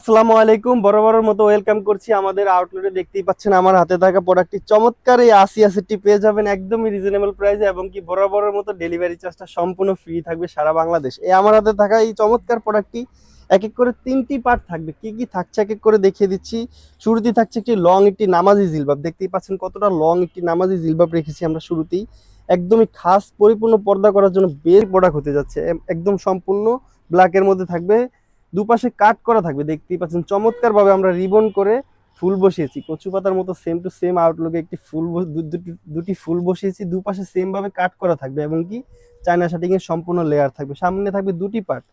আসসালামু আলাইকুম, বরাবরের মতো ওয়েলকাম করছি আমাদের আউটলেটে দেখতেই পাচ্ছেন আমার হাতে থাকা প্রোডাক্টটি চমৎকার, এই আশি আশিটি পেয়ে যাবেন একদমই রিজনেবল প্রাইসে এবং কি বরাবরের মতো ডেলিভারি চার্জটা সম্পূর্ণ ফ্রি থাকবে সারা বাংলাদেশ। এই আমার হাতে থাকা এই চমৎকার প্রোডাক্টটি এক এক করে তিনটি পার্ট থাকবে। কি কি থাকছে এক এক করে দেখিয়ে দিচ্ছি। শুরুতেই থাকছে একটি লং একটি নামাজি জিলবাব। দেখতেই পাচ্ছেন কতটা লং একটি নামাজি জিলবাব রেখেছি আমরা শুরুতেই। একদমই খাস, পরিপূর্ণ পর্দা করার জন্য বের প্রোডাক্ট হতে যাচ্ছে। একদম সম্পূর্ণ ব্ল্যাকের মধ্যে থাকবে। দুপাশে কাট করা থাকবে, দেখতেই পাচ্ছেন। চমৎকার ভাবে আমরা রিবন করে ফুল বসিয়েছি। কচু পাতার মতো সেম টু সেম আউটলুকে একটি ফুল দুটি ফুল বসিয়েছি। দুপাশে সেম ভাবে কাট করা থাকবে এবং কি, চায়না শাটিং এর সম্পূর্ণ লেয়ার থাকবে। সামনে থাকবে দুটি পার্ট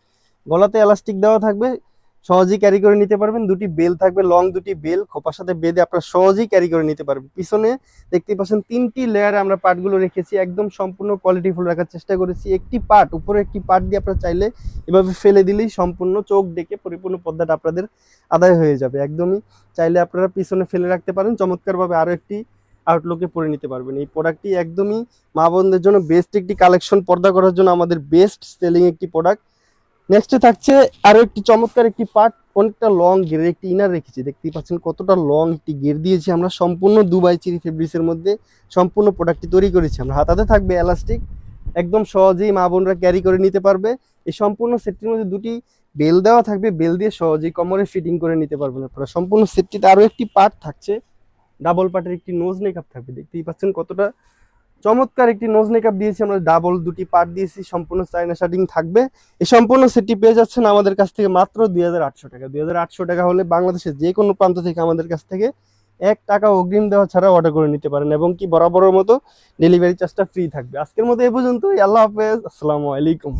গলাতে এলাস্টিক দেওয়া থাকবে। সহজেই ক্যারি করে নিতে পারবেন। দুটি বেল থাকবে লং দুটি বেল খোপার সাথে বেঁধে আপনারা সহজেই ক্যারি করে নিতে পারবেন। পিছনে দেখতে পাচ্ছেন তিনটি লেয়ারে আমরা পার্টগুলো রেখেছি। একদম সম্পূর্ণ কোয়ালিটি ফুল রাখার চেষ্টা করেছি। একটি পার্ট উপরে একটি পার্ট দিয়ে আপনারা চাইলে এভাবে ফেলে দিলেই সম্পূর্ণ চোখ ডেকে পরিপূর্ণ পর্দাটা আপনাদের আদায় হয়ে যাবে। একদমই চাইলে আপনারা পিছনে ফেলে রাখতে পারেন। চমৎকারভাবে আরও একটি আউটলুকে পরে নিতে পারবেন। এই প্রোডাক্টটি একদমই মা বোনদের জন্য বেস্ট একটি কালেকশন পর্দা করার জন্য আমাদের বেস্ট সেলিং একটি প্রোডাক্ট নেক্সটে থাকছে আরও একটি চমৎকার একটি পার্ট অনেকটা লং গেরের একটি ইনার রেখেছি। দেখতেই পাচ্ছেন কতটা লং একটি গের দিয়েছি আমরা। সম্পূর্ণ দুবাই চিরি ফেব্রিক্সের মধ্যে সম্পূর্ণ প্রোডাক্টটি তৈরি করেছি আমরা। হাতাতে থাকবে এলাস্টিক একদম সহজেই মা বোনরা ক্যারি করে নিতে পারবে। এই সম্পূর্ণ সেটটির মধ্যে দুটি বেল দেওয়া থাকবে। বেল দিয়ে সহজেই কোমরে ফিটিং করে নিতে পারবেন আপনারা। সম্পূর্ণ সেটটিতে আরও একটি পার্ট থাকছে। ডাবল পার্টের একটি নোজ মেকআপ থাকবে। দেখতেই পাচ্ছেন কতটা চমৎকার একটি নোজ মেকআপ দিয়েছি, আমরা ডাবল দুটি পার্ট দিয়েছি, সম্পূর্ণ চাইনা শার্টিং থাকবে। এই সম্পূর্ণ সেটটি পেয়ে যাচ্ছেন আমাদের কাছ থেকে মাত্র দুই হাজার আটশো টাকা। দুই হাজার আটশো টাকা হলে বাংলাদেশের যে কোনো প্রান্ত থেকে আমাদের কাছ থেকে এক টাকা অগ্রিম দেওয়া ছাড়া অর্ডার করে নিতে পারেন এবং কি বরাবরের মতো ডেলিভারি চার্জটা ফ্রি থাকবে। আজকের মতো এ পর্যন্ত আল্লাহ হাফেজ। আসসালামু আলাইকুম।